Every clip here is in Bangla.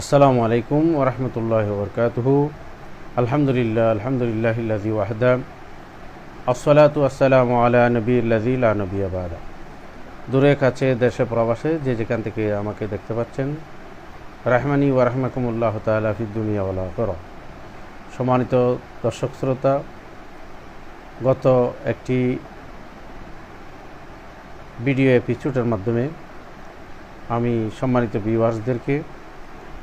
আসসালামু আলাইকুম ওরহমতুল্লাহ বরকাতহ। আলহামদুলিল্লাহ আলহামদুলিল্লাহ ওয়াহদা। আসসালাতু আসসালামু আলা নবী লা নবী আবাদা দূরে কাছে, দেশে প্রবাসে যে যেখান থেকে আমাকে দেখতে পাচ্ছেন, রাহমানি ওয়া রাহমাকুমুল্লাহ তাআলা ফিদ দুনিয়া ওয়াল আখিরাহ সম্মানিত দর্শক শ্রোতা, গত একটি ভিডিও এপিসোডের মাধ্যমে আমি সম্মানিত ভিউয়ার্সদেরকে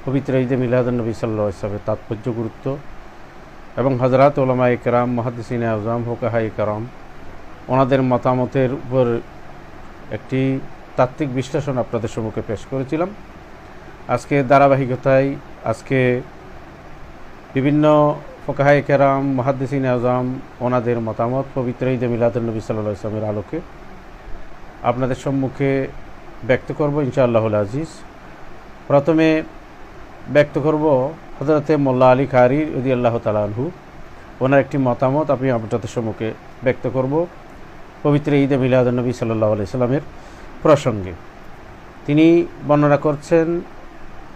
পবিত্র ঈদে মিলাদুলনবী সাল্লা ইসলামের তাৎপর্য, গুরুত্ব এবং হজরত ওলামা একরাম মহাদিসিন আজম হোকাহা একরাম ওনাদের মতামতের উপর একটি তাত্ত্বিক বিশ্লেষণ আপনাদের সম্মুখে পেশ করেছিলাম। আজকে ধারাবাহিকতায় আজকে বিভিন্ন ফোকাহাই কেরাম মহাদিসিন আজম ওনাদের মতামত পবিত্র ঈদে মিলাদুলনবী সাল্লাহ ইসলামের আলোকে আপনাদের সম্মুখে ব্যক্ত করব ইনশাআল্লাহুল আজিজ। প্রথমে ব্যক্ত করব হজরতে মোল্লা আলী খারি রদি আল্লাহ তালাহু ওনার একটি মতামত আমি আপনাদের সম্মুখে ব্যক্ত করব। পবিত্র ঈদে মিলাদুলনবী সাল্লাহ আলি সাল্লামের প্রসঙ্গে। তিনি বর্ণনা করছেন,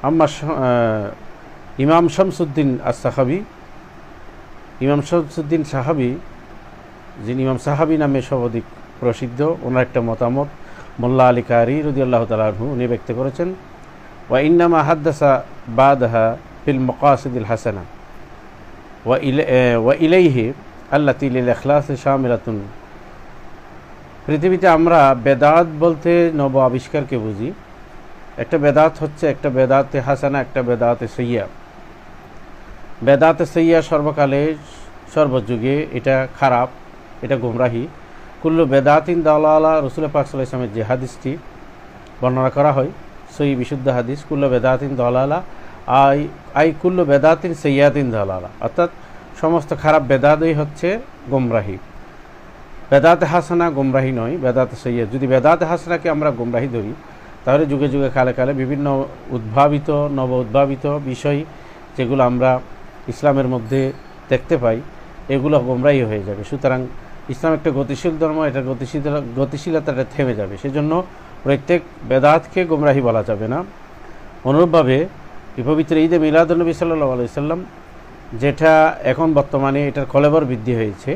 আম্মা ইমাম শামসুদ্দিন আস সাহাবি ইমাম শামসুদ্দিন সাহাবি, যিনি ইমাম সাহাবি নামে সর্বাধিক প্রসিদ্ধ, ওনার একটা মতামত মোল্লা আলী কারি রদি আল্লাহ তালাহু উনি ব্যক্ত করেছেন। ওয়া ইন্নামা হাদ্দাসা ওয়া ইলে ওয়া ইলাইহি আল্লাহ তিল এখলাস শামিলাতুন পৃথিবীতে আমরা বেদাত বলতে নব আবিষ্কারকে বুঝি। একটা বেদাত হচ্ছে একটা বেদাতে হাসানা, একটা বেদাতে সৈয়া। বেদাতে সৈয়া সর্বকালে সর্বযুগে এটা খারাপ, এটা গুমরাহি। কুল্লু বেদাতিন দাওয়ালা রসুল পাক সাল্লাহ ইসলামের যে বর্ণনা করা হয় সই বিশুদ্ধ হাদিস, কুল্ল বেদাতিন দলালা, আই আই কুল্ল বেদাতিন সৈয়াদিন দলালা। অর্থাৎ সমস্ত খারাপ বেদাতই হচ্ছে গোমরাহি। বেদাতে হাসানা গোমরাহি নয়, বেদাতে সৈয়দ। যদি বেদাতে হাসানাকে আমরা গোমরাহি ধরি, তাহলে যুগে যুগে কালে কালে বিভিন্ন উদ্ভাবিত, নব উদ্ভাবিত বিষয় যেগুলো আমরা ইসলামের মধ্যে দেখতে পাই, এগুলো গোমরাহি হয়ে যাবে। সুতরাং ইসলাম একটা গতিশীল ধর্ম, এটা গতিশীল, গতিশীলতাটা থেমে যাবে। সেজন্য প্রত্যেক বেদাতকে গোমরাহি বলা যাবে না। অনুরূপভাবে পবিত্র ঈদে মিলাদুলনবী সাল্লাহ আলাইসাল্লাম যেটা এখন বর্তমানে এটার কলেবর বৃদ্ধি হয়েছে।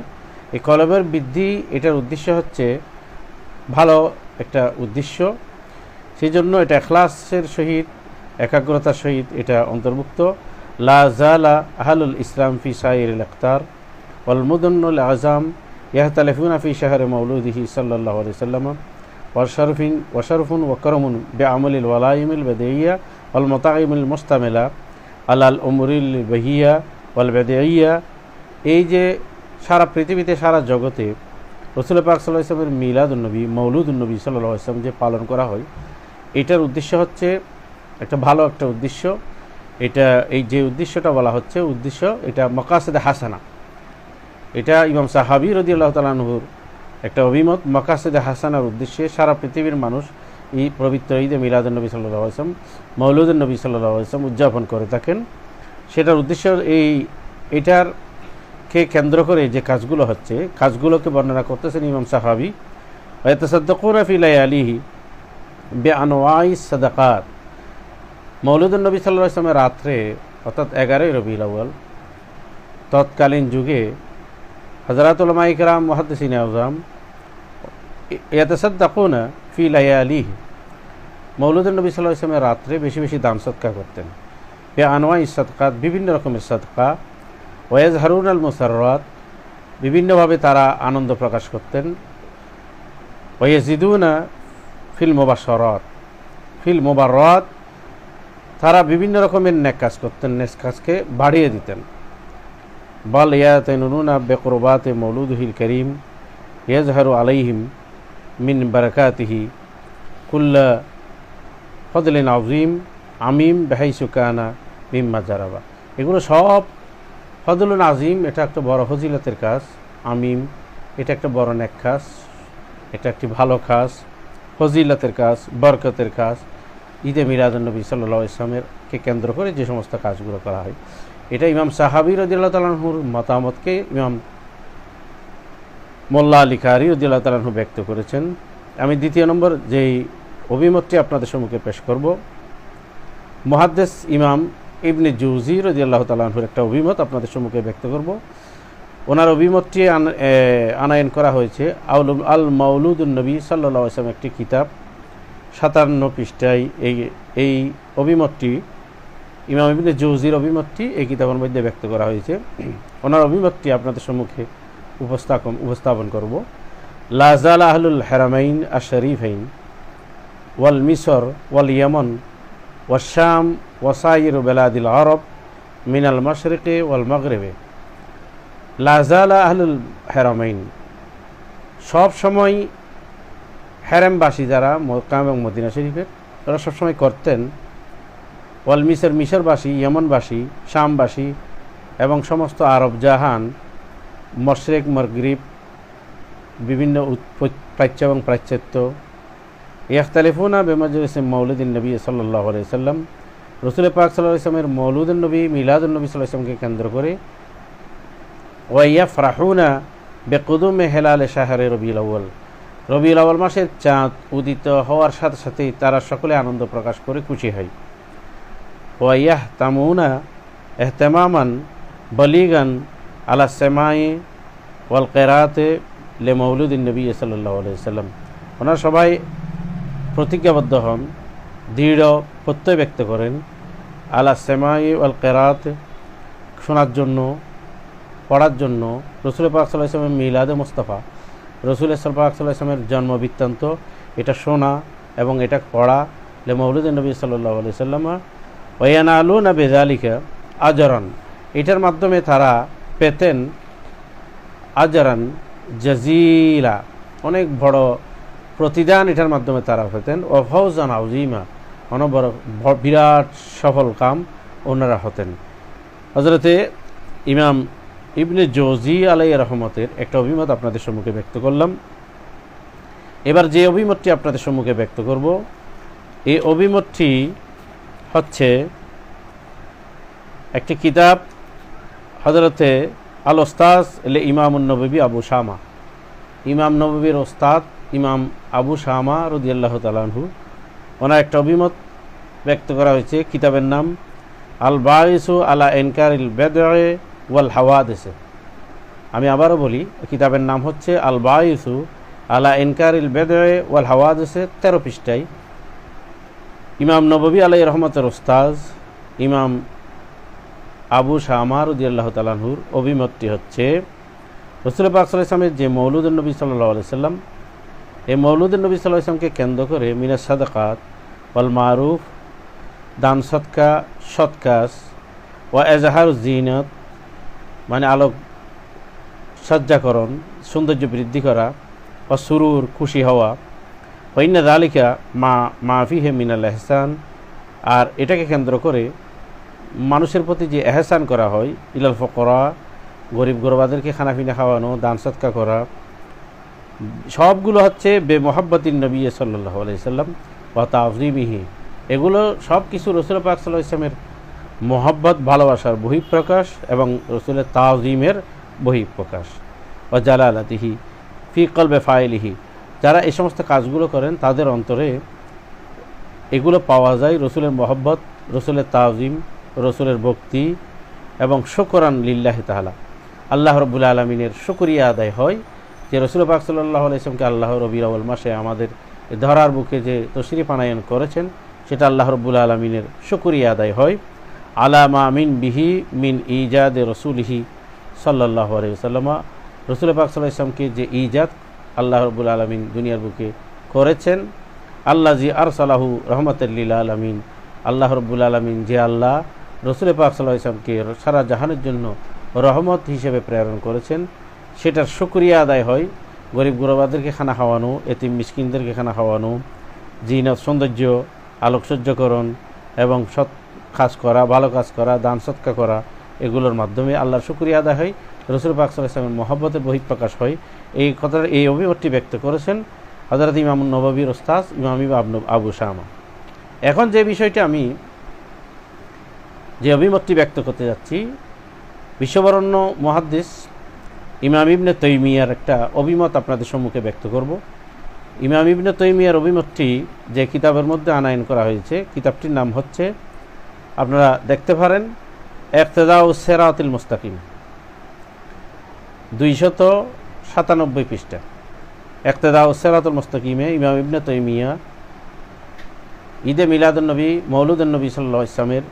এই কলেবর বৃদ্ধি, এটার উদ্দেশ্য হচ্ছে ভালো একটা উদ্দেশ্য। সেই জন্য এটা এখলাসের সহিত, একাগ্রতার সহিত এটা অন্তর্ভুক্ত। লা জালা আহালুল ইসলাম ফি সাইর আখতার অলমুদুল আজাম ইয়াহতালেফুনা ফি শাহরে মৌলুদিহি সাল্লাহ আলি সাল্লাম ওয়াশরফিং ওয়াশরফুন ওয়াকরমুন বে আমলিল ওয়ালাইমিল বেদেইয়া ওয়াল মোতাইমুল মোস্তামেলা আলাল উমরিল বহিয়া ওয়াল বেদেইয়া এই যে সারা পৃথিবীতে, সারা জগতে রসুল পাক সাল্লাহ ইসলামের মিলাদুলনবী মৌলুদুলনবী সাল্লাহ ইসলাম যে পালন করা হয়, এটার উদ্দেশ্য হচ্ছে একটা ভালো একটা উদ্দেশ্য। এটা, এই যে উদ্দেশ্যটা বলা হচ্ছে, উদ্দেশ্য এটা মকাসেদে হাসানা। এটা ইমাম সাহাবি রদি আল্লাহ তালানহুর একটা অভিমত, মকাসেদে হাসানার উদ্দেশ্যে সারা পৃথিবীর মানুষ এই পবিত্র ঈদে মিলাদুলনবী সাল্লাহ আসলাম মৌলুদুল নবী সাল্লাহ আসলাম উদযাপন করে থাকেন। সেটার উদ্দেশ্য এই এটার কে কেন্দ্র করে যে কাজগুলো হচ্ছে, কাজগুলোকে বর্ণনা করতেছেন ইমাম সাহাবি এতসদ্দকুরা ফিলাই আলিহি বে আনোয়াই সদাকাত। মৌলুদুল নবী সাল্লাহ আসলামের রাত্রে, অর্থাৎ এগারোই আউ্য়াল, তৎকালীন যুগে হজরতুলমা ইকরাম মহাদ্দিন আজম ইয়াতসাদ্দাকুনা ফি লায়ালিহি মৌলুদুল নবী সাল্লাহ ইসলামের রাত্রে বেশি বেশি দান সৎকা করতেন এ আনোয়াই সদকাত বিভিন্ন রকমের সদকা ওয়েজ হারুন আল মুসাররাত বিভিন্নভাবে তারা আনন্দ প্রকাশ করতেন ওয়েজিদুনা ফিল মোবাসরত ফিল মোবারত তারা বিভিন্ন রকমের নেক কাজ করতেন নেক কাজকে বাড়িয়ে দিতেন বল ইয়াতনুনা বেকরবাত মৌলুদহিল করিম ইয়াজহারু আলাইহিম মিন বারাকাতিহি কুল্লা ফদলিন আজিম আমিম বেহাই বেহাইসুকানা মিম্মা জারাবা। এগুলো সব ফদলুন আজিম এটা একটা বড় ফজিলতের কাজ। আমিম, এটা একটা বড় নেক কাজ। এটা একটি ভালো খাস ফজিলতের কাজ, বরকতের কাজ। ঈদে মিরাদুলনবী সাল্লাহ ইসলামেরকে কেন্দ্র করে যে সমস্ত কাজগুলো করা হয়। এটা ইমাম সাহাবি রদিল্লা তালাহুর মতামতকে ইমাম মোল্লা আলী কারি রদিল্লা তালাহু ব্যক্ত করেছেন। আমি দ্বিতীয় নম্বর, যেই অভিমতটি আপনাদের সম্মুখে পেশ করব, মহাদ্দেস ইমাম ইবনে জুজি রদি আল্লাহ তালাহুর একটা অভিমত আপনাদের সম্মুখে ব্যক্ত করব। ওনার অভিমতটি আন- আনায়ন করা হয়েছে, আউল আল মাউলুদুল নবী সাল্লাহ আসলাম একটি কিতাব, সাতান্ন পৃষ্ঠায় এই এই অভিমতটি ইমাম ইবনে জৌজির অভিমতটি এই কিতাবের মধ্যে ব্যক্ত করা হয়েছে। ওনার অভিমতটি আপনাদের সম্মুখে উপস্থাপন উপস্থাপন করব। লাজাল আহলুল হেরামাইন আর শরীফাইন ওয়াল মিসর ওয়াল ইয়মন ওয়াশাম ওয়াসাইর বেলাদিল আরব মিনাল মশরিকে ওয়াল মগরেবে। লাজালা আহলুল হেরামাইন সব সময় হ্যারেমবাসী যারা মক্কা এবং মদিনা শরীফের তারা সবসময় করতেন ওয়াল মিসর মিশরবাসী, ইয়মনবাসী, শামবাসী এবং সমস্ত আরব জাহান, মশরেক মরগ্রিব বিভিন্ন প্রাচ্য এবং প্রাচ্যত্য। ইয়াখতালিফুনা বেমাজুস মৌলুদ্দিন নবী সাল্লাহ সাল্লাম রসুল পাক সাল্লাহ ইসলামের মৌলুদ্দিন নবী মিলাদুল নবী সাল্লাহ ইসলামকে কেন্দ্র করে ওয়াইয়া ফরাহুনা বেকুদুমে হেলাল শাহরে রবিউল আউ্ল রবিউল আউ্ল মাসের চাঁদ উদিত হওয়ার সাথে সাথেই তারা সকলে আনন্দ প্রকাশ করে খুশি হয়। ওয়াইয়াহ তামুনা এহতেমামান বলিগান আলা সেমায়ে ওয়াল কেরাতে লে মৌলুদ্দিন নবী সাল্লাহ সাল্লাম ওনারা সবাই প্রতিজ্ঞাবদ্ধ হন, দৃঢ় প্রত্যয় ব্যক্ত করেন আলা সেমাই ওয়াল কেরাত শোনার জন্য, পড়ার জন্য। রসুল পাক সাল্লাহ ইসলামের মিলাদে মোস্তফা। রসুল পাক সাল্লাহ ইসলামের জন্ম বৃত্তান্ত, এটা শোনা এবং এটা পড়া। লে মৌলুদ নবী সাল্লাহ আলি সাল্লামা ওয়ানা আলু না বেজালিকা আজরান। এটার মাধ্যমে তারা পেতেন আজরান জাজিলা। অনেক বড় প্রতিদান এটার মাধ্যমে তারা পেতেন। ফৌজান আউজিমা ভ- বিরাট সফল কাম ওনারা হতেন। হজরতে ইমাম ইবনে জোজি আলাই রহমতের একটা অভিমত আপনাদের সম্মুখে ব্যক্ত করলাম। এবার যে অভিমতটি আপনাদের সম্মুখে ব্যক্ত করব, এই অভিমতটি হচ্ছে একটি কিতাব হজরতে আল ওস্তাজ এলে ইমামুন নবী আবু শামা। ইমাম নবীর ওস্তাদ ইমাম আবু শামা রদিয়াল্লাহ তালাহু ওনার একটা অভিমত ব্যক্ত করা হয়েছে, কিতাবের নাম আল বাইসু আলা এনকারিল বেদে ওয়াল হাওয়াদেসে। আমি আবারও বলি, কিতাবের নাম হচ্ছে আল বাইসু আলা এনকারিল বেদে ওয়াল হাওয়াদেসে তেরো পৃষ্ঠায় ইমাম নবী আলাই রহমতের ওস্তাজ ইমাম আবু শাহমার উদ্দিয়াল্লাহ তালাহুর অভিমতটি হচ্ছে রসুল পাক সাল্লাহ ইসলামের যে মৌলুদ্দিন নবী সাল্লাহ আলি সাল্লাম এই মৌলুদ্দিন নবী সাল্লাহ ইসলামকে কেন্দ্র করে মিনাস সাদাকাত, ওয়াল মারুফ, দান সৎকা সৎকাস ও এজাহার জিনত মানে আলোক সজ্জাকরণ, সৌন্দর্য বৃদ্ধি করা ও সুরুর খুশি হওয়া ওইনা দালিকা মা মাফিহে মিনাল এহসান আর এটাকে কেন্দ্র করে মানুষের প্রতি যে এহসান করা হয়, ইলাল ফকরা, গরিব গরবাদেরকে খানাপিনা খাওয়ানো, দান সৎকা করা, সবগুলো হচ্ছে বে মোহাব্বতিন নবী সাল্লাহ আলাইসাল্লাম বা তাজরিমিহি এগুলো সব কিছু রসুল পাক সাল্লাহ ইসলামের মোহাব্বত, ভালোবাসার বহিঃপ্রকাশ এবং রসুলের তাজিমের বহিঃপ্রকাশ। ও জালালাতিহি ফি কলবে ফাইলিহি। যারা এই সমস্ত কাজগুলো করেন, তাদের অন্তরে এগুলো পাওয়া যায় রসুলের মহব্বত, রসুলের তাজিম, রসুলের ভক্তি এবং শকরান লিল্লাহ তাহলা আল্লাহ রবুল আলমিনের শুকরিয়া আদায় হয় যে রসুল পাক সাল্লাহ আলাইসলামকে আল্লাহ আউল মাসে আমাদের ধরার বুকে যে তশরিফ আনায়ন করেছেন, সেটা আল্লাহ রব্বুল আলমিনের শুকরিয়া আদায় হয়। আলামা মিন বিহি মিন ইজাদ রসুলহি সাল্লাহ আলাইসাল্লামা রসুল পাক সাল্লাহ ইসলামকে যে ইজাদ আল্লাহ রবুল আলমিন দুনিয়ার বুকে করেছেন। আল্লাহ জি আর সালাহু রহমতুল্লিল আলমিন। আল্লাহ রব্বুল আলমিন যে আল্লাহ রসুল পাক সাল্লাহ ইসলামকে সারা জাহানের জন্য রহমত হিসেবে প্রেরণ করেছেন, সেটার শুক্রিয়া আদায় হয় গরিব গুরবাদেরকে খানা খাওয়ানো, এতিম মিসকিনদেরকে খানা খাওয়ানো, জিনত, সৌন্দর্য, আলোকসজ্জকরণ এবং সৎ কাজ করা, ভালো কাজ করা, দান সৎকা করা, এগুলোর মাধ্যমে আল্লাহর শুক্রিয়া আদায় হয়। রসুল পাক সাল্লাহ ইসলামের মহব্বতের বহিঃপ্রকাশ হয়। এই কথার এই অভিমতটি ব্যক্ত করেছেন হজরত ইমাম নববীর ওস্তাজ ইমাম আবু শামা। এখন যে বিষয়টি আমি যে অভিমতটি ব্যক্ত করতে যাচ্ছি, বিশ্ববরণ্য মহাদ্দেশ ইমাম ইবনে তৈমিয়ার একটা অভিমত আপনাদের সম্মুখে ব্যক্ত করব। ইমাম ইবনে তৈমিয়ার অভিমতটি যে কিতাবের মধ্যে আনায়ন করা হয়েছে, কিতাবটির নাম হচ্ছে, আপনারা দেখতে পারেন একতেদা ও সেরাতিল মুস্তাকিম। দুইশত সাতানব্বই পৃষ্ঠা। একতেদা সেরাতুল মুস্তাকিমে ইমাম ইবনে তৈমিয়া ঈদে মিলাদুলনবী মৌলুদুলনবী সাল্লাহ ইসলামের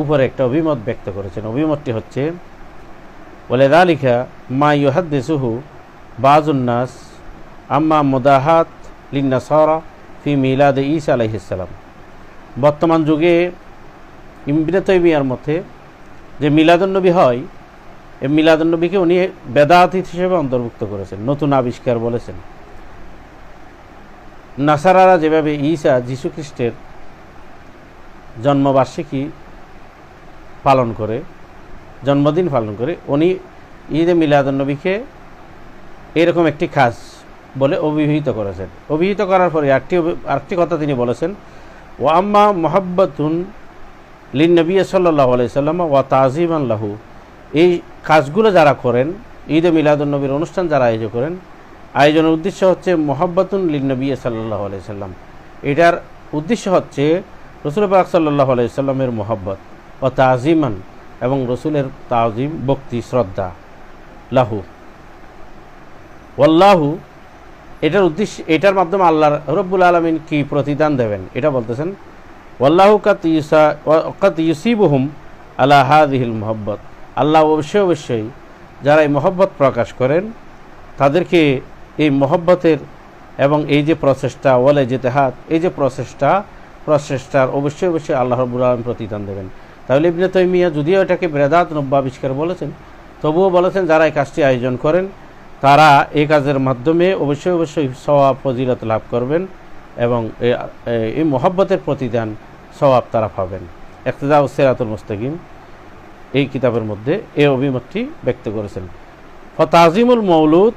উপরে একটা অভিমত ব্যক্ত করেছেন। অভিমতটি হচ্ছে বলে দালিখা মা ইউহাদ্দেসুহু বাজুন্নাস আম্মা মুদাহাত লিন্নাসরা ফি মিলাদ ঈসা আলাইহিসাল্লাম বর্তমান যুগে ইমবিনে তৈমিয়ার মতে যে মিলাদুন্নবী হয় এই মিলাদুন্নবীকে উনি বেদাত হিসেবে অন্তর্ভুক্ত করেছেন, নতুন আবিষ্কার বলেছেন। নাসারারা যেভাবে ঈসা যীশু খ্রিস্টের জন্মবার্ষিকী পালন করে, জন্মদিন পালন করে, উনি ঈদে মিলাদুন্নবীকে এরকম একটি কাজ বলে অভিহিত করেছেন। অভিহিত করার পরে একটি আরেকটি কথা তিনি বলেছেন ওয়াম্মা মোহাব্বতুন লিন নবী সাল্লাহ আলাইসাল্লাম ওয়া তাজিম লাহু। এই কাজগুলো যারা করেন, ঈদে মিলাদুন্নবীর অনুষ্ঠান যারা আয়োজন করেন, আয়োজনের উদ্দেশ্য হচ্ছে মোহাব্বতুন লিন নবী সাল্লাহ আলাইসাল্লাম এটার উদ্দেশ্য হচ্ছে রসুল পাক সাল্লাহ আলাইসাল্লামের মোহাব্বত ও তাজিমান এবং রসুলের তাজিম, ভক্তি, শ্রদ্ধা লাহু। ওয়াল্লাহু, এটার উদ্দেশ্য, এটার মাধ্যমে আল্লাহ রব্বুল আলমিন কি প্রতিদান দেবেন, এটা বলতেছেন, ওয়াল্লাহু কাত ইউসা কাত ইউসিবহুম আল্লাহ হাদিহিল আল্লাহ অবশ্যই অবশ্যই যারা এই মহব্বত প্রকাশ করেন, তাদেরকে এই মহব্বতের এবং এই যে প্রচেষ্টা, ওয়ালে যেতেহাত এই যে প্রচেষ্টা, প্রচেষ্টার অবশ্যই অবশ্যই আল্লাহ রব্বুল আলম প্রতিদান দেবেন। তাহলে ইবনে তৈমিয়া যদিও এটাকে বেদাত নব্য আবিষ্কার বলেছেন, তবুও বলেছেন যারা এই কাজটি আয়োজন করেন, তারা এই কাজের মাধ্যমে অবশ্যই অবশ্যই সওয়াব, ফজিলত লাভ করবেন এবং এই মহব্বতের প্রতিদান সওয়াব তারা পাবেন। একতদা ও সেরাতুল মুস্তাকিম। এই কিতাবের মধ্যে এই অভিমতটি ব্যক্ত করেছেন। ফতাজিমুল মৌলুদ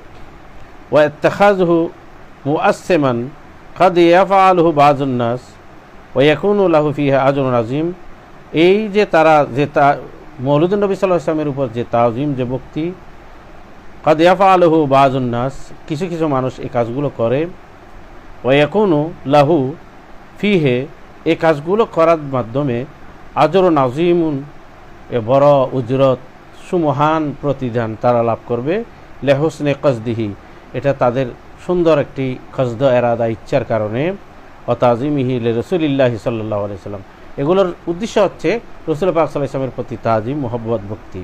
ও এত্তেখাজহু মুআসেমান কাদ ইয়াফআলহু বাজুন্নাস ও ইয়াকুনু লাহু ফিহা আজরুন আজিম এই যে তারা, যে তা মৌলুদ নবী সাল্লাহ উপর যে তাজিম, যে ভক্তি কাদিয়াফা আলহু বাজুন্নাস কিছু কিছু মানুষ এই কাজগুলো করে। ও এখনও লাহু ফিহে, এই কাজগুলো করার মাধ্যমে আজর নাজিমুন এ বড় উজরত সুমহান প্রতিদান তারা লাভ করবে। লেহসনে কসদিহি, এটা তাদের সুন্দর একটি খসদ এরাদা, ইচ্ছার কারণে। অতাজিমিহি রসুলিল্লাহি সাল্লাহ আলাইসাল্লাম এগুলোর উদ্দেশ্য হচ্ছে রসুল পাক সাল্লাহ ইসলামের প্রতি তাজিম, মোহব্বত, ভক্তি।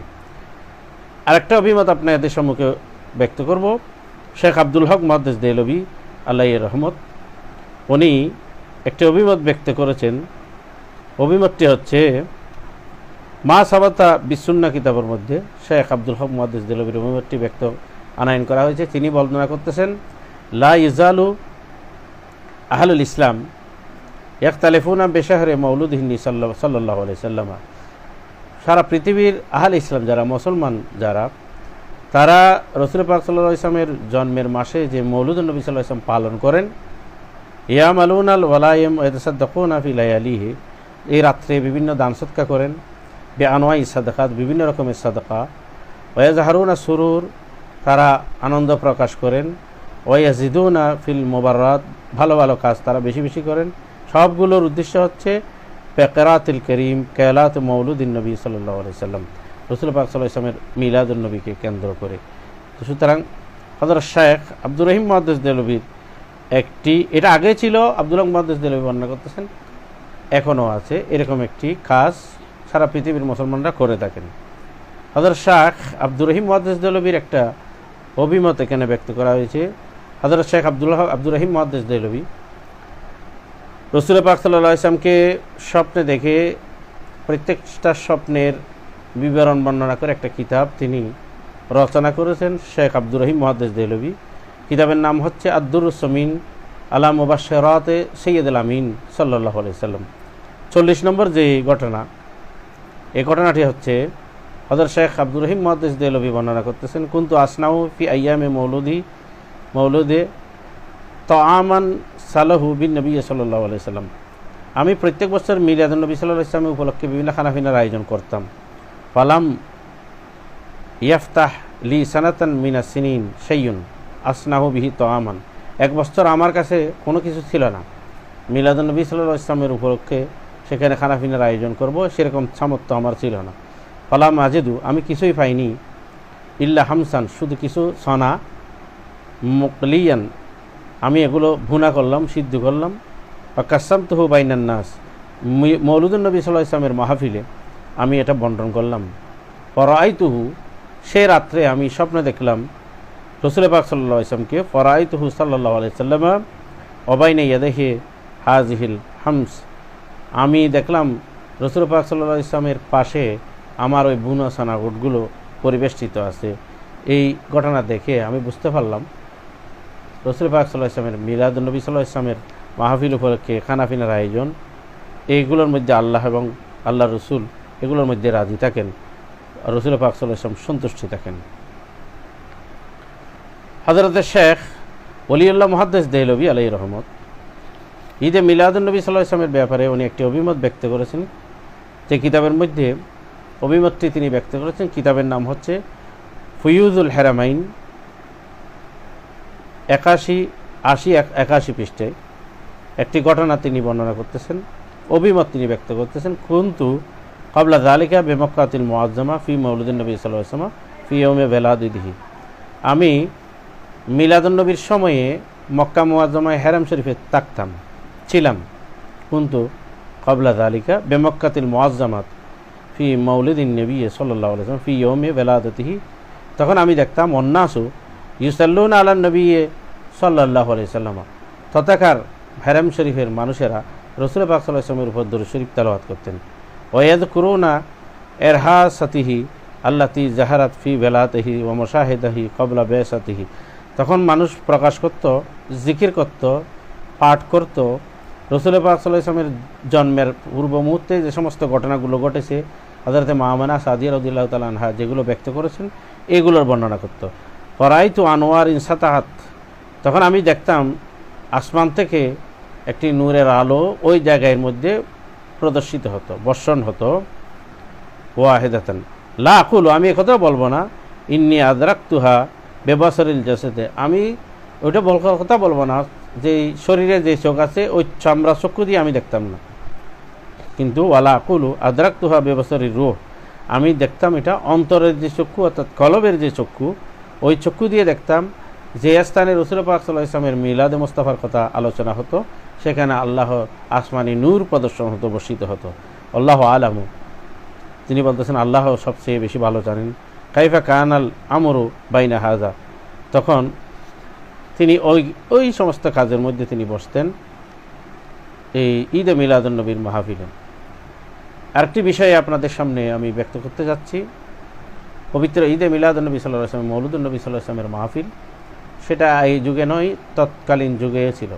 আরেকটা অভিমত আপনাদের সম্মুখে ব্যক্ত করব। শেখ আব্দুল হক মহাদ্দেশ দেলবি আল্লাহ রহমত, উনি একটি অভিমত ব্যক্ত করেছেন। অভিমতটি হচ্ছে মা সাবাতা বিসুন্না কিতাবের মধ্যে শেখ আব্দুল হক মহাদ্দেশ দেলবির অভিমতটি ব্যক্ত আনায়ন করা হয়েছে। তিনি বর্ণনা করতেছেন, লা ইজালু আহলুল ইসলাম ইয়াকতালেফুনা বেশাহরে মৌলুদ হিন্দি সাল্লাহ আলাই সাল্লামা। সারা পৃথিবীর আহলে ইসলাম যারা, মুসলমান যারা, তারা রসুল পাক সাল্লাহ ইসলামের জন্মের মাসে যে মৌলুদ নবী সাল্লাহ ইসলাম পালন করেন ইয়াম আলুন আল ওয়ালাইম ওয়েদাসাদ্দকুন আফি লাইয়ালিহি এই রাত্রে বিভিন্ন দান সৎকা করেন বে আনোয়াই সাদাকাত, বিভিন্ন রকমের সাদাকা। ওয়াজ হারুনা সুরুর, তারা আনন্দ প্রকাশ করেন। ওয়াজিদুনা ফিল মোবাররাত, ভালো ভালো কাজ তারা বেশি বেশি করেন। সবগুলোর উদ্দেশ্য হচ্ছে পেকরাতিল করিম, কেলাত মৌলুদ্দিন নবী সাল্লাহ সাল্লাম। রসুল পাক সাল্লাহ ইসলামের মিলাদুল নবীকে কেন্দ্র করে। তো সুতরাং হজরত শেখ আব্দুর রহিম মহাদ্দেশ দেলবির একটি, এটা আগে ছিল আব্দুল মহাদ্দেশ দেলবি বর্ণনা করতেছেন, এখনও আছে। এরকম একটি কাজ সারা পৃথিবীর মুসলমানরা করে থাকেন। হজরত শাহ আব্দুর রহিম মহাদ্দেশ দেলবির একটা অভিমত এখানে ব্যক্ত করা হয়েছে। হজরত শেখ আব্দুল্লাহ আব্দুর রহিম মহাদ্দেশ দেলবি রসুল পাক সাল্লাহ ইসলামকে স্বপ্নে দেখে, প্রত্যেকটা স্বপ্নের বিবরণ বর্ণনা করে একটা কিতাব তিনি রচনা করেছেন শেখ আব্দুর রহিম মহাদ্দেশ দেহলবি কিতাবের নাম হচ্ছে আব্দুর সমিন আলা মুবাশরাতে সৈয়দ আমিন সাল্লাহ আলাইসাল্লাম চল্লিশ নম্বর যে ঘটনা এই ঘটনাটি হচ্ছে হজর শেখ আব্দুর রহিম মহাদ্দেশ দেহলবি বর্ণনা করতেছেন, কিন্তু আসনাউ ফি আয়ামে মৌলুদি, মৌলুদে তো আমান সালাহু বিন নবী সাল্লাহ সাল্লাম। আমি প্রত্যেক বছর মিলাদুল নবী সাল্লাহ ইসলামের উপলক্ষে বিভিন্ন খানাফিনার আয়োজন করতাম। পালাম ইয়াফতাহ লি সানাতান মিনা সিনিন সেইয়ুন আসনাহু বিহি তো আমান এক বছর আমার কাছে কোনো কিছু ছিল না। মিলাদুল নবী সাল্লাহ ইসলামের উপলক্ষে সেখানে খানাপিনার আয়োজন করব, সেরকম সামর্থ্য আমার ছিল না। ফলাম মাজেদু আমি কিছুই পাইনি। ইল্লা হামসান, শুধু কিছু সনা, মুকলিয়ান। আমি এগুলো ভুনা করলাম, সিদ্ধ করলাম। বা কাসাম তুহু বাইনান্নাস মৌলুদুল নবী সাল্লাহ ইসলামের মাহফিলে আমি এটা বন্টন করলাম। পরাই তুহু সে রাত্রে আমি স্বপ্নে দেখলাম, রসুল পাক সাল্লাহ ইসলামকে ফরাই তুহু সাল্লাহ আলাইসাল্লামা অবাইনে ইয়াদেহে হাজহিল হামস। আমি দেখলাম রসুল পাক সাল্লাহ ইসলামের পাশে আমার ওই বুনা সানাগুটগুলো পরিবেষ্টিত আছে। এই ঘটনা দেখে আমি বুঝতে পারলাম, রসুল পাক সাল্লাহ ইসলামের মিলাদুলনবী সাল্লাহ ইসলামের মাহফিল উপলক্ষে খানাফিনার আয়োজন, এইগুলোর মধ্যে আল্লাহ এবং আল্লাহ রসুল এগুলোর মধ্যে রাজি থাকেন, রসুল পাক সাল্লাহ ইসলাম সন্তুষ্টি থাকেন। হজরতের শেখ অলিউল্লাহ মহাদ্দেশ দেহলবি আলাই রহমত ঈদে মিলাদুলনবী সাল্লাহ ইসলামের ব্যাপারে উনি একটি অভিমত ব্যক্ত করেছেন যে কিতাবের মধ্যে অভিমতটি তিনি ব্যক্ত করেছেন। কিতাবের নাম হচ্ছে ফুয়ুজুল হেরামাইন একাশি, আশি, এক, একাশি পৃষ্ঠে। একটি ঘটনা তিনি বর্ণনা করতেছেন, অভিমত তিনি ব্যক্ত করতেছেন। কিন্তু কবলা জালিকা বেমক্কাতিল মোয়াজ্জমা ফি মৌলুদ্দিন নবী সাল্লামা ফি ওমে বেলাদিহি আমি মিলাদুন্নবীর সময়ে মক্কা মোয়াজ্জমায় হেরাম শরীফে থাকতাম। ছিলাম। কিন্তু কবলা জালিকা বেমক্কাতিল মোয়াজ্জামাত ফি মৌলিদিন নবী সাল্লাহ আলাইসলাম ফি ওমে বেলাদতিহি তখন আমি দেখতাম অন্যাসু ইউসাল্লুন আলা নবী সাল্লাহ আলাইসাল্লামা তথাকার হেরাম শরীফের মানুষেরা রসুল পাক সাল্লাহ ইসলামের উপর দরুদ শরীফ তালাবাত করতেন। ওয়েদ করুনা এরহা সাতিহি আল্লাতি জাহারাত ফি বেলাতহি ও মশাহেদাহি কবলা বেসাতিহি তখন মানুষ প্রকাশ করত, জিকির করত, পাঠ করত রসুল পাক সাল্লাহ ইসলামের জন্মের পূর্ব মুহূর্তে যে সমস্ত ঘটনাগুলো ঘটেছে হজরতে মাহমানা সাদিয়া রদুল্লাহ তালহা যেগুলো ব্যক্ত করেছেন, এগুলোর বর্ণনা করত। পরাই তো আনোয়ার ইনসাতাহাত তখন আমি দেখতাম আসমান থেকে একটি নূরের আলো ওই জায়গার মধ্যে প্রদর্শিত হতো, বর্ষণ হতো। ওয়াহেদাতান, লা আকুল, আমি একথা বলব না। ইন্নি আদরাক্তুহা বেবাসরিল জেসেতে আমি ওইটা বল কথা বলব না। যে শরীরে যে চোখ আছে, ওই চামড়া চক্ষু দিয়ে আমি দেখতাম না। কিন্তু ওয়ালা আকুলু আদরাক্তুহা বেবাসরির রুহ, আমি দেখতাম এটা অন্তরের যে চক্ষু, অর্থাৎ কলবের যে চক্ষু, ওই চক্ষু দিয়ে দেখতাম যে স্থানে রসুল পাক সাল্লাহ ইসলামের মিলাদে মোস্তাফার কথা আলোচনা হতো, সেখানে আল্লাহ আসমানি নূর প্রদর্শন হতো, বর্ষিত হতো। আল্লাহ আলামু। তিনি বলতেছেন, আল্লাহ সবচেয়ে বেশি ভালো জানেন। কাইফা কানাল আমরু বাইনা হাজা। তখন তিনি ওই ওই সমস্ত কাজের মধ্যে তিনি বসতেন। এই ঈদে মিলাদুলনবীর মাহফিলে। আরেকটি বিষয়ে আপনাদের সামনে আমি ব্যক্ত করতে যাচ্ছি। পবিত্র ঈদে মিলাদুলনবী সাল্লাহ আসলাম মৌলুদুলনবী সাল্লাহ আসলামের মাহফিল। সেটা এই যুগে নয়, তৎকালীন যুগে ছিল।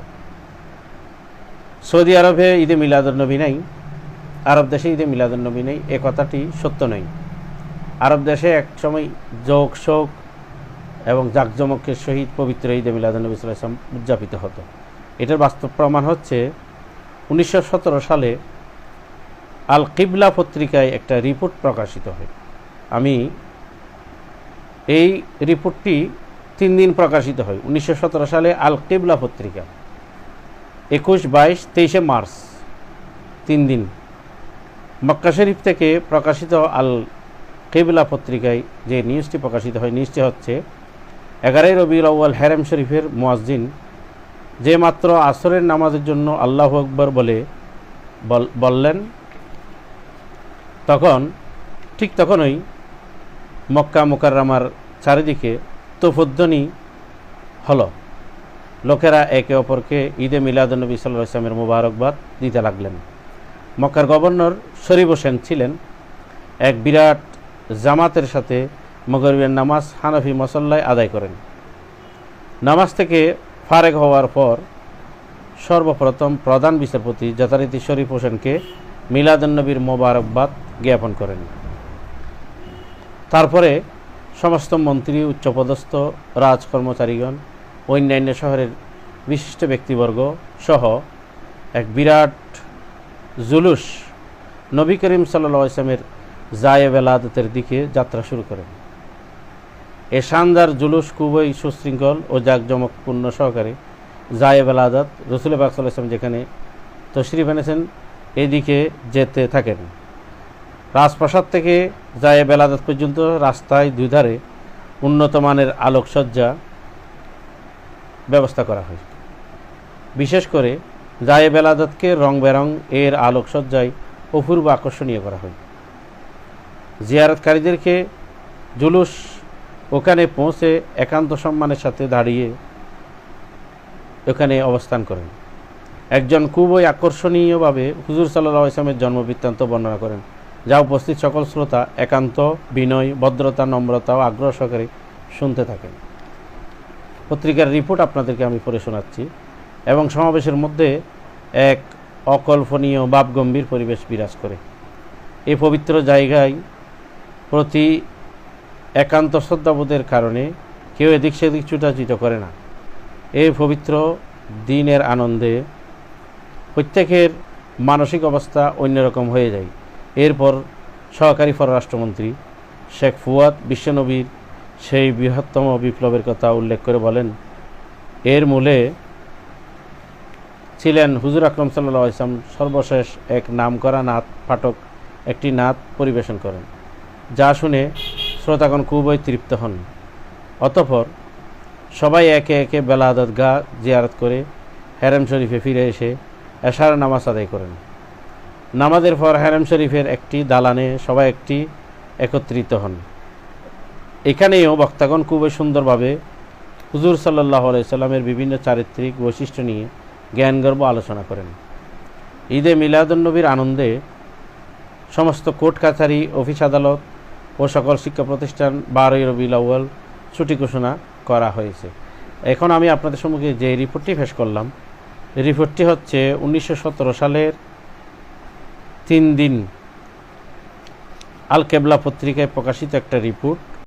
সৌদি আরবে ঈদে মিলাদুলনবী নাই, আরব দেশে ঈদে মিলাদুলনবী নেই, এ কথাটি সত্য নয়। আরব দেশে এক সময় যোগ শোক এবং জাকজমকের সহিত পবিত্র ঈদে মিলাদুলনবী সাল্লাম উদযাপিত হতো। এটার বাস্তব প্রমাণ হচ্ছে উনিশশো সতেরো সালে আল কিবলা পত্রিকায় একটা রিপোর্ট প্রকাশিত হয়। আমি এই রিপোর্টটি তিন দিন প্রকাশিত হয়, উনিশশো সতেরো সালে আল কিবলা পত্রিকা, একুশ বাইশ তেইশে মার্চ, তিন দিন। মক্কা শরীফ থেকে প্রকাশিত আল কেবলা পত্রিকায় যে নিউজটি প্রকাশিত হয়, নিউজটি হচ্ছে এগারোই রবিউল আউ্য়াল হ্যারেম শরীফের মোয়াজ্জিন, যে মাত্র আসরের নামাজের জন্য আল্লাহ আকবর বলে বললেন, তখন, ঠিক তখনই মক্কা মোকাররামার চারিদিকে তোফদ্দনি হলো। লোকেরা একে অপরকে ঈদে মিলাদুলনবী সাল্লাহ ইসলামের মুবারকবাদ দিতে লাগলেন। মক্কার গভর্নর শরীফ হোসেন ছিলেন এক বিরাট জামাতের সাথে মগরবের নামাজ হানফি মসল্লায় আদায় করেন। নামাজ থেকে ফারেক হওয়ার পর সর্বপ্রথম প্রধান বিচারপতি যথারীতি শরীফ হোসেনকে মিলাদুলনবীর মোবারকবাদ জ্ঞাপন করেন। তারপরে সমস্ত মন্ত্রী, উচ্চপদস্থ রাজকর্মচারীগণ অন্যান্য শহরের বিশিষ্ট ব্যক্তিবর্গ সহ এক বিরাট জুলুস নবী করিম সাল্লা ইসলামের জায়েব এলাদতের দিকে যাত্রা শুরু করেন। এ শানদার জুলুস খুবই সুশৃঙ্খল ও জাঁকজমকপূর্ণ সহকারে জায়েব এলাদত রসুল বাকসাল ইসলাম যেখানে তশরিফ এনেছেন, এদিকে যেতে থাকেন। রাজপ্রাসাদ থেকে যায় বেলাদাত পর্যন্ত রাস্তায় দুধারে উন্নত মানের আলোকসজ্জা ব্যবস্থা করা হয়। বিশেষ করে জায়ে বেলাদতকে রং বেরং এর আলোকসজ্জায় অপূর্ব আকর্ষণীয় করা হয়। জিয়ারতকারীদেরকে জুলুস ওখানে পৌঁছে একান্ত সম্মানের সাথে দাঁড়িয়ে ওখানে অবস্থান করেন। একজন খুবই আকর্ষণীয়ভাবে হুজুর সাল্লাহ ইসলামের জন্ম বৃত্তান্ত বর্ণনা করেন, যা উপস্থিত সকল শ্রোতা একান্ত বিনয়, ভদ্রতা, নম্রতা ও আগ্রহ সহকারে শুনতে থাকেন। পত্রিকার রিপোর্ট আপনাদেরকে আমি পড়ে শোনাচ্ছি এবং সমাবেশের মধ্যে এক অকল্পনীয় বাপগম্ভীর পরিবেশ বিরাজ করে। এই পবিত্র জায়গায় প্রতি একান্ত শ্রদ্ধাবোধের কারণে কেউ এদিক সেদিক ছুটাছুটো করে না। এই পবিত্র দিনের আনন্দে প্রত্যেকের মানসিক অবস্থা অন্যরকম হয়ে যায়। এরপর সহকারী পররাষ্ট্রমন্ত্রী শেখ ফুয়াদ বিশ্বনবীর সেই বৃহত্তম বিপ্লবের কথা উল্লেখ করে বলেন, এর মূলে ছিলেন হুজুর আকরম সাল্লা ইসলাম সর্বশেষ এক নামকরা নাত পাঠক একটি নাত পরিবেশন করেন। যা শুনে শ্রোতাগণ খুবই তৃপ্ত হন। অতঃপর সবাই একে একে বেলা আদত গা জিয়ারত করে হ্যারেম শরীফে ফিরে এসে এশার নামাজ আদায় করেন। নামাজের পর হ্যারেম শরীফের একটি দালানে সবাই একটি একত্রিত হন। এখানেও বক্তাগণ খুবই সুন্দরভাবে হুজুর সাল্লাহ সাল্লামের বিভিন্ন চারিত্রিক বৈশিষ্ট্য নিয়ে জ্ঞানগর্ব আলোচনা করেন। ঈদে মিলাদুন্নবীর আনন্দে সমস্ত কোর্ট কাছারি, অফিস আদালত ও সকল শিক্ষা প্রতিষ্ঠান বারোই রবিউল আউ্য়াল ছুটি ঘোষণা করা হয়েছে। এখন আমি আপনাদের সম্মুখে যে রিপোর্টটি পেশ করলাম, রিপোর্টটি হচ্ছে উনিশশো সতেরো সালের তিন দিন আল কেবলা পত্রিকায় প্রকাশিত একটা রিপোর্ট।